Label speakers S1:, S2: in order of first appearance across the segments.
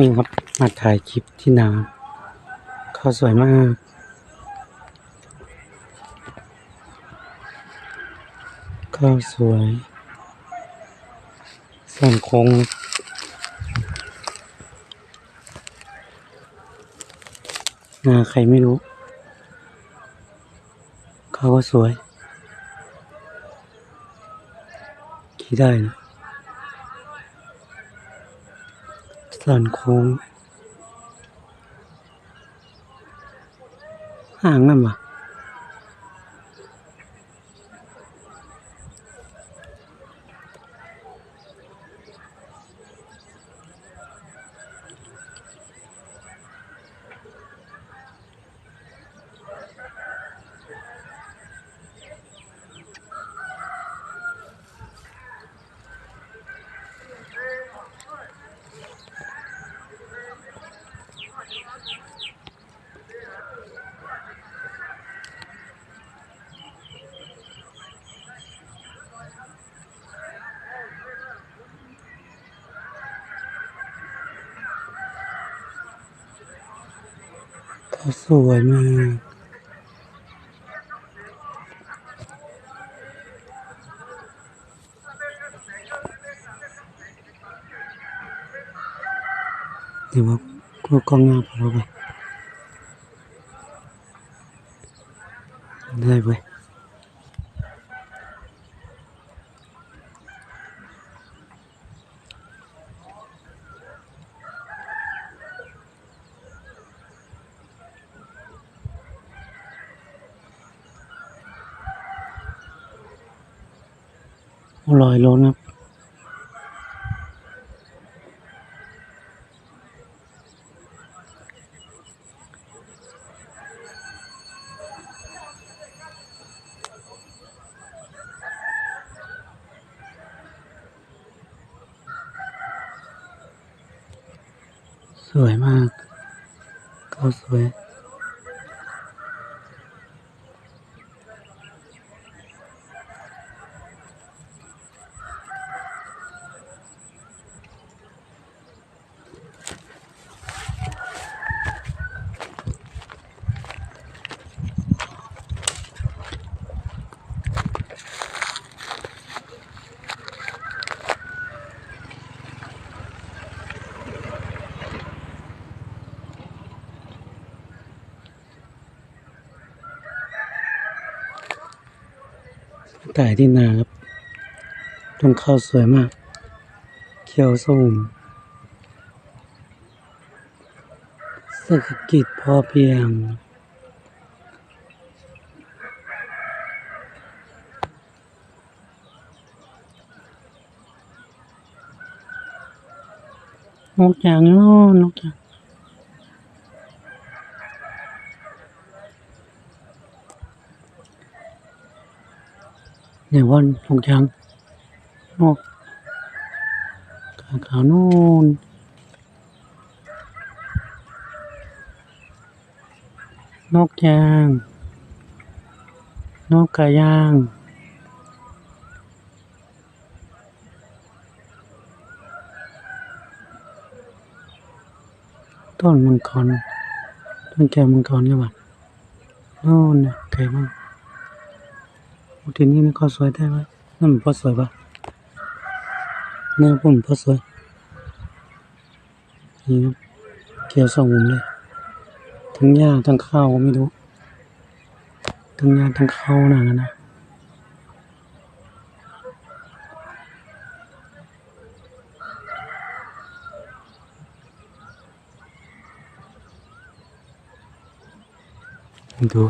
S1: นี่ครับมาถ่ายคลิปที่นาข้าวสวยมาก ข้าวสวยสันคงนาใครไม่รู้เขาก็สวย ขี่ได้นะ สันโค้งห่างนั่นวะ เขาสวยมากเดี๋ยวว่ากูกล้องหน้าพอแล้วไปได้เว้ย ลอยล้นครับสวยมากเขาสวย แต่ที่นาครับต้นข้าวสวยมาก เขียวส้มเศรษฐกิจพอเพียง นกจางเนาะนกจาง เนี่ยว่านกจางนกขาขาวนู่นนกจาง นกกระยางต้นมังกรต้นแก้วมังกรใช่ปะโน่นนะไกลมากโอ้ ทีนี้นี่ก็สวยได้ไหมนั่นมันพอสวยปะนี่ผมพอสวยนี่เกี่ยวสองมุมเลยทั้งหญ้าทั้งข้าวก็ไม่รู้ทั้งหญ้าทั้งข้าวหนังนะดู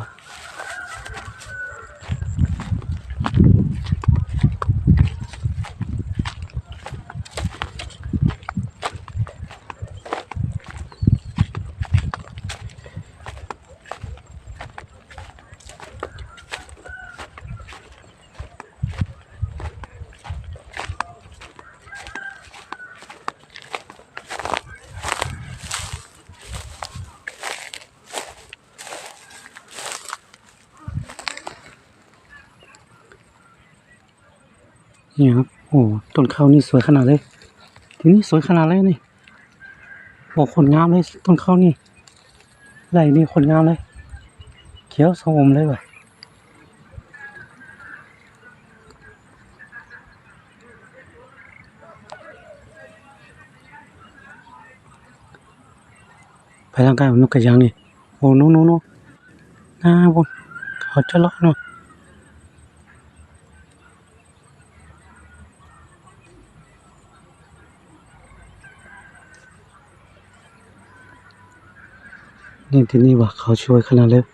S1: นี่ครับโอ้ต้นข้าวนี่สวยขนาดเลย ทีนี้สวยขนาดเลยนี่บอกคนงามเลยต้นข้าวนี่ไรนี่คนงามเลย เขียวสมเลยว่ะไปทางการนกกระยางนี่โอ้โนโนโนน่าบนเขาจะเลาะเนาะ นี่ที่นี่ว่ะเขาช่วยขนาดเลย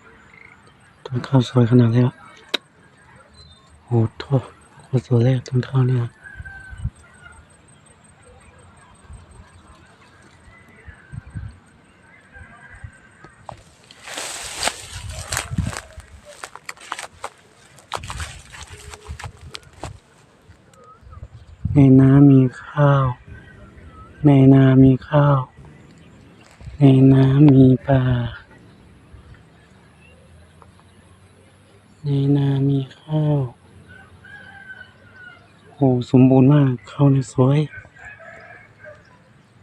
S1: ต้นข้าวสวยขนาดเลยอะโอ้โทษโคตรสวยเลยต้นข้าวเนี่ยในน้ำมีข้าว ในนามีข้าว ในน้ำมีปลา ในนามีข้าว โอ้สมบูรณ์มากข้าวเนี่ยสวย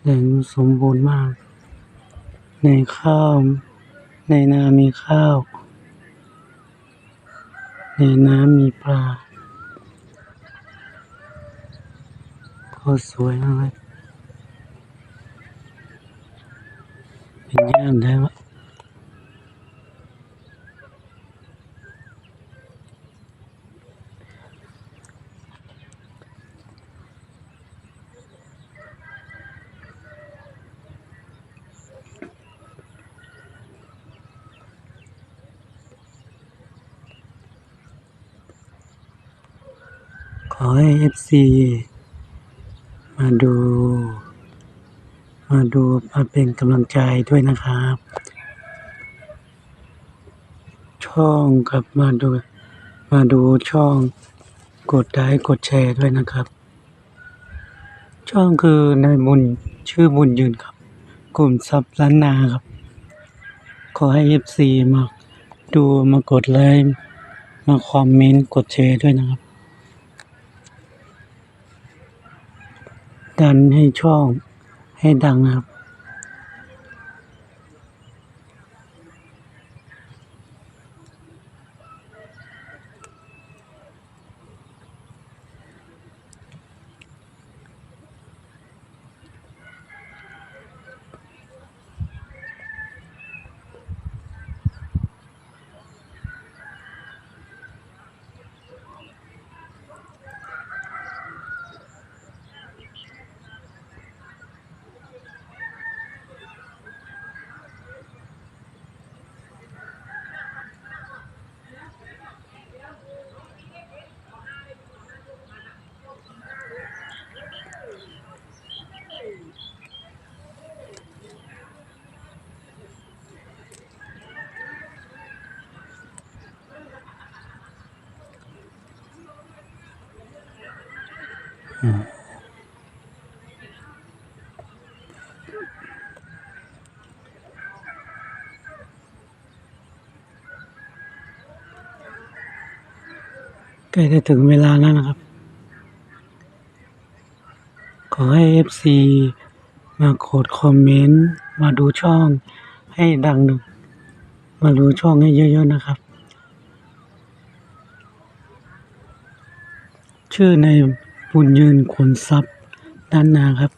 S1: แหล่งสมบูรณ์มาก ในข้าว ในนามีข้าว ในน้ำมีปลาโคตรสวยมากเลย เป็นย่ามได้วขอให้เอฟซีมาดู มาดูมาเป็นกำลังใจด้วยนะครับ ช่องกับมาดู มาดูช่องกดไลค์กดแชร์ด้วยนะครับ ช่องคือนายบุญชื่อบุญยืนครับ กลุ่มซับล้านนาครับ ขอให้เอฟซีมาดูมากดไลค์มาคอมเมนต์กดแชร์ด้วยนะครับ ดันให้ช่อง ให้ดังนะครับ ใกล้จะถึงเวลาแล้วนะครับ ขอให้ FC มากดคอมเมนต์ มาดูช่องให้ดังหนึ่ง มาดูช่องให้เยอะๆนะครับ ชื่อใน บุญยืนขนทรัพย์ด้านหนาครับ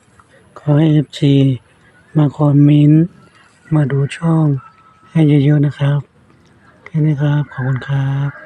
S1: ขอให้ FC มาคอมเมนต์มาดูช่องให้เยอะๆนะครับ แค่นี้ครับ ขอบคุณครับ